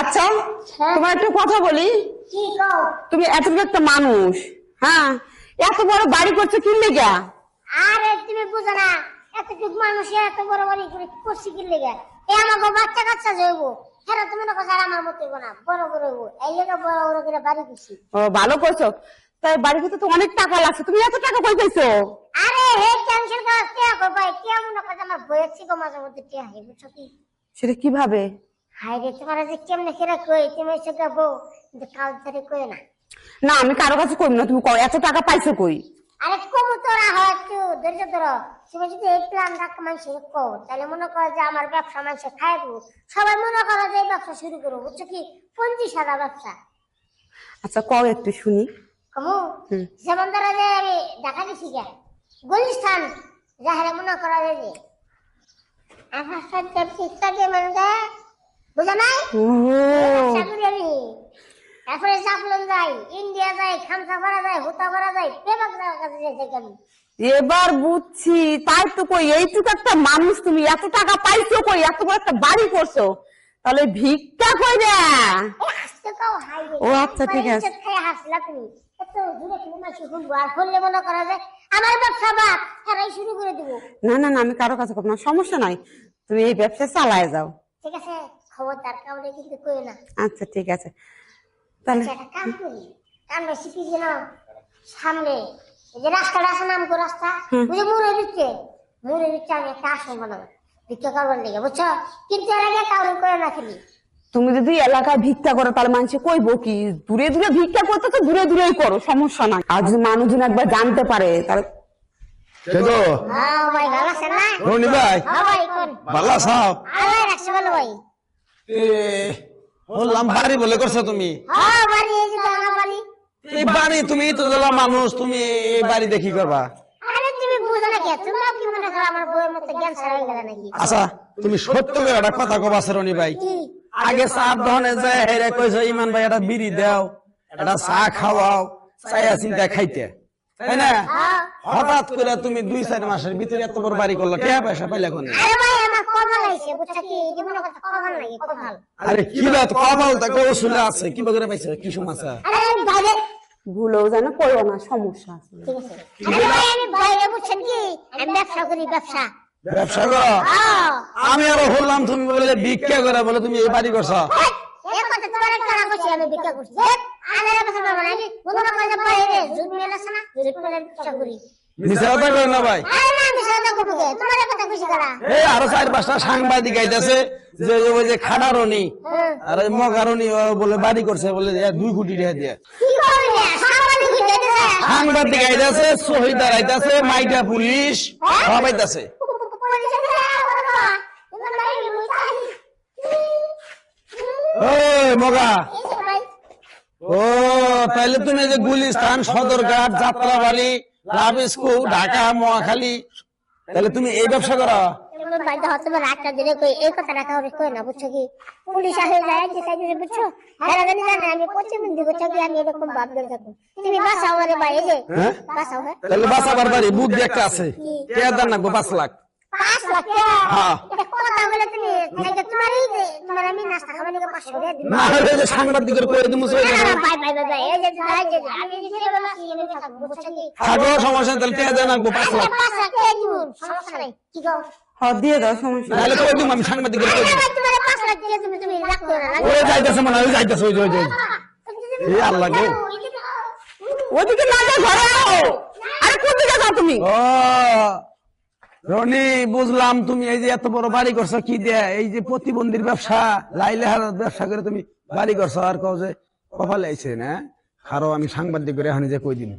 আচ্ছা হ্যাঁ। তোমার একটা কথা বলি। তুমি এত বড় একটা মানুষ হ্যাঁ? এত বড় বাড়ি করছ কি লেগা? আরে তুমি বুঝো না এতটুকু মানুষ এত বড় বাড়ি করে করছি কি লেগে? এ আমাকে বাচ্চা কাচ্চা হেরা তুমি না কথা আমার মতো না বড় বড় হইবো। এই লেগে বড় বড় করে বাড়ি করছি। ও ভালো করছ। তাই বাড়ি করতে তো অনেক টাকা লাগছে। তুমি এত টাকা কই পাইছো? আরে হে টেনশন কর কে কো ভাই কে মনে করে আমার মাঝে মধ্যে বুঝছ কি সেটা কীভাবে? হাই রে তোমার যে কেমনে খেরা কই? তুমি এসে যাব কিন্তু কাল ধরে কই না। না আমি কারও কাছে করি না তুমি এত টাকা পাইছো কই? আরে কমু তোরা হয় একটু ধৈর্য ধরো। তুমি যদি এই প্ল্যান রাখ মানুষের কো তাহলে মনে করো যে আমার ব্যবসা মানুষে খাই দেবো সবাই মনে করো যে ব্যবসা শুরু করব বুঝছ কি? পঞ্চাশ হাজার ব্যবসা। আচ্ছা কও একটু শুনি। কমু। যেমন ধরো যে আমি দেখা দিছি গে গুলিস্তান যাহারে মনে করো যে আমার সাথে পিস্তা দিয়ে মানে বুঝো নাই? জাফলন যাই ইন্ডিয়া যাই খামসা ভরা যায় হুতা ভরা যায় পেবাক কাছে আমি। এবার বুঝছি তাই তো কই এইটুকু একটা মানুষ তুমি এত টাকা পাইছো কই এত বড় একটা বাড়ি করছ। তাহলে ভিক্ষা কই রে। ও আচ্ছা, ঠিক আছে। না না না আমি কারও কাছে করব না সমস্যা নাই। তুমি এই ব্যবসা চালায় যাও। ঠিক আছে? খবরদার কাউরে কিন্তু কইও না। আচ্ছা ঠিক আছে তাহলে আচ্ছা, একটা কাম করি। কামটা শিখি যেন সামনে, এই যে রাস্তাটা আছে রাস্তা, যে মোড়ের ভিতরে, মোড়ের ভিতরে আমি একটা আসন বানাবো। ভিক্ষা করবার লেগে, বুঝছ? কিন্তু এর আগে কাউরে কইও না খালি। তুমি যদি এলাকায় ভিক্ষা করো তাহলে মানুষ কইবো কি দূরে দূরে ভিক্ষা করতে তো দূরে দূরেই করো সমস্যা নাই আর যদি মানুষজন একবার জানতে পারে তাহলে কেতো হ্যাঁ, ভাই, ভালো আছেন না? ভাই হ্যাঁ? ভালো আল্লাহ রাখছে ভালো ভাই। বললাম বাড়ি বলে করছ তুমি। হ্যাঁ, এই বাড়ি। তুমি তো মানুষ তুমি এই বাড়ি দেখি করবা? আচ্ছা তুমি সত্য করে একটা কথা কবা ভাই। আগে চার দহনে যায় হেরে কইছো ইমান ভাই একটা বিড়ি দাও একটা চা খাওয়াও চাইয়া চিন্তা খাইতে। তাই না? হ্যাঁ। হঠাৎ করে তুমি দুই চার মাসের ভিতরে এত বড় বাড়ি করলা কে পয়সা পাইলে কোন? আইছে বুঝছ কি? আরে কি বাত আছে কি বগরে পাইছে? কি আরে আমি বাইরে ভুলেও যেন করো না সমস্যা আছে। ঠিক আছে। আরে ভাই আমি বাইরে বুঝছেন কি? আমি ব্যবসা করি ব্যবসা। ব্যবসা করো? আমি আরও বললাম তুমি বলে ভিক্ষা করে বলে তুমি এই বাড়ি করছ। এই কথা তোমার একটা না করছি আমি বিক্রি করছি। আরে কথা বলব না আমি যে বাইরে জুন মেলা আছে না জুন মেলা ব্যবসা করি। মিশা কথা না ভাই। আরে না আমি সাদা করব কে তোমার কথা খুশি করা এই আরও চার পাঁচটা সাংবাদিক আইতাছে যে ওই যে খাডারনি হ্যাঁ আর মগারনি বলে বাড়ি করছে বলে দুই কোটি টাকা দিয়ে। সাংবাদিক হইতেছে। সাংবাদিক আইতাছে শহীদার আইতাছে মাইটা পুলিশ সব আইতাছে। মগা। ও তাহলে তুমি যে গুলিস্তান সদরঘাট যাত্রাবাড়ি লাভ স্কুল ঢাকা মহাখালী। তাহলে তুমি এই ব্যবসা করো। পুলিশ আসে যায় যে সাইডে বুঝছ? হেরা জানি জানে আমি প্রতিবন্ধী বুঝছ কি? আমি এরকম ভাব ধরে থাকব। তুমি বাসাও আরে ভাই এই যে। হ্যাঁ? বাসাও হ্যাঁ? তাহলে বাসা বারবারই বুদ্ধি একটা আছে। কে? দেন না গো পাঁচ লাখ। পাঁচ লাখ হ্যাঁ। সাংবাদিকের করে দিমু সমস্যা তাহলে দেন পাঁচ লাখ দিয়ে দাও সমস্যা তাহলে করে দিমু আমি সাংবাদিকের করে ওই যাইতেছে মনে হয় যাইতেছে ওই ওই ওই। আল্লাহ গো। ওদিকে না যাও। ঘরে আরে কোন দিকে যাও তুমি? ও। রনি, বুঝলাম তুমি এই যে এত বড় বাড়ি করছ, কি দিয়ে? এই যে প্রতিবন্ধীর ব্যবসা লাইলে হারার ব্যবসা করে তুমি বাড়ি করছ, আর কও যে কপালে আইছে না? আরও আমি সাংবাদিক করে এখন যে কই দিন